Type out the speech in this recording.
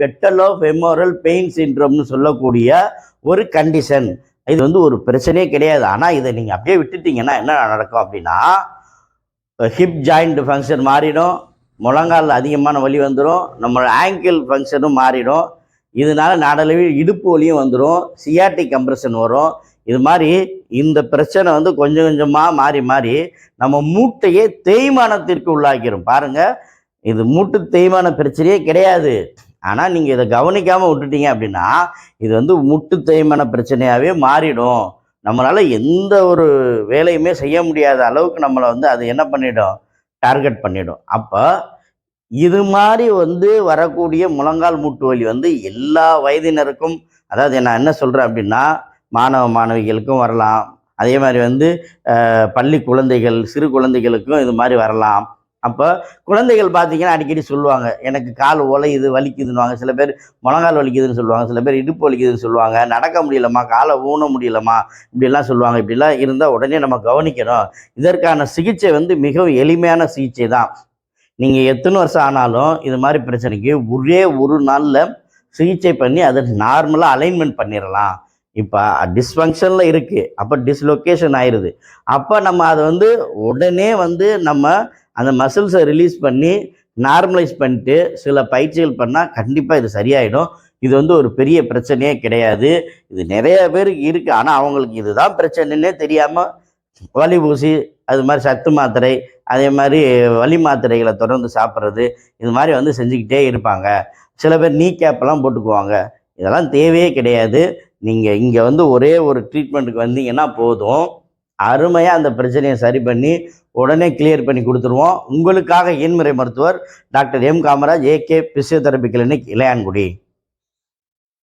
பெட்டலோ femoral pain சின்ட்ரம்னு சொல்லக்கூடிய ஒரு கண்டிஷன். இது வந்து ஒரு பிரச்சனையே கிடையாது. ஆனால் இதை நீங்கள் அப்படியே விட்டுட்டீங்கன்னா என்ன நடக்கும் அப்படின்னா ஹிப் ஜாயிண்ட் ஃபங்க்ஷன் மாறிடும் முழங்கால் அதிகமான வலி வந்துடும் நம்ம ஆங்கிள் ஃபங்க்ஷனும் மாறிடும். இதனால நாடளவில் இடுப்பு வலியும் வந்துடும் சியாட்டிக் கம்ப்ரெஷன் வரும். இது மாதிரி இந்த பிரச்சனை வந்து கொஞ்சம் கொஞ்சமாக மாறி மாறி நம்ம மூட்டையே தேய்மானத்திற்கு உள்ளாக்கிடும் பாருங்க இது மூட்டு தேய்மான பிரச்சனையே கிடையாது. ஆனால் நீங்கள் இதை கவனிக்காமல் விட்டுட்டீங்க அப்படின்னா இது வந்து முட்டு தேய்மான பிரச்சனையாகவே மாறிடும். நம்மளால் எந்த ஒரு வேலையுமே செய்ய முடியாத அளவுக்கு நம்மளை வந்து அது என்ன பண்ணிடும்? டார்கெட் பண்ணிடும். அப்போ இது மாதிரி வந்து வரக்கூடிய முழங்கால் மூட்டு வலி வந்து எல்லா வயதினருக்கும் அதாவது நான் என்ன சொல்கிறேன் அப்படின்னா மாணவ மாணவிகளுக்கும் வரலாம். அதே மாதிரி வந்து பள்ளி குழந்தைகள் சிறு குழந்தைகளுக்கும் இது மாதிரி வரலாம். அப்போ குழந்தைகள் பார்த்தீங்கன்னா அடிக்கடி சொல்லுவாங்க எனக்கு கால் உலையுது வலிக்குதுன்னுவாங்க. சில பேர் முழங்கால் வலிக்குதுன்னு சொல்லுவாங்க சில பேர் இடுப்பு வலிக்குதுன்னு சொல்லுவாங்க நடக்க முடியலம்மா காலை ஊன முடியலம்மா இப்படிலாம் சொல்லுவாங்க. இப்படிலாம் இருந்தால் உடனே நம்ம கவனிக்கணும். இதற்கான சிகிச்சை வந்து மிகவும் எளிமையான சிகிச்சை தான். நீங்கள் எத்தனை வருஷம் ஆனாலும் இது மாதிரி பிரச்சனைக்கு ஒரே ஒரு நாளில் சிகிச்சை பண்ணி அதை நார்மலாக அலைன்மெண்ட் பண்ணிடலாம் இப்போ டிஸ்ஃபங்க்ஷனில் இருக்குது அப்போ டிஸ்லொக்கேஷன் ஆயிடுது அப்போ நம்ம அதை வந்து உடனே வந்து நம்ம அந்த மசில்ஸை ரிலீஸ் பண்ணி நார்மலைஸ் பண்ணிட்டு சில பயிற்சிகள் பண்ணால் கண்டிப்பாக இது சரியாயிடும். இது வந்து ஒரு பெரிய பிரச்சனையே கிடையாது. இது நிறைய பேருக்கு இருக்குது ஆனால் அவங்களுக்கு இதுதான் பிரச்சனைன்னே தெரியாமல் வலி ஊசி அது மாதிரி சத்து மாத்திரை அதே மாதிரி வலி மாத்திரைகளை தொடர்ந்து சாப்பிட்றது இது மாதிரி வந்து செஞ்சுக்கிட்டே இருப்பாங்க. சில பேர் நீ கேப்பெல்லாம் போட்டுக்குவாங்க. இதெல்லாம் தேவையே கிடையாது. நீங்கள் இங்கே வந்து ஒரே ஒரு ட்ரீட்மெண்ட்டுக்கு வந்தீங்கன்னா போதும். அருமையாக அந்த பிரச்சனையை சரி பண்ணி உடனே கிளியர் பண்ணி கொடுத்துருவோம். உங்களுக்காக இயன்முறை மருத்துவர் doctor M Kamaraj AK physiotherapy clinic Ilayangudi.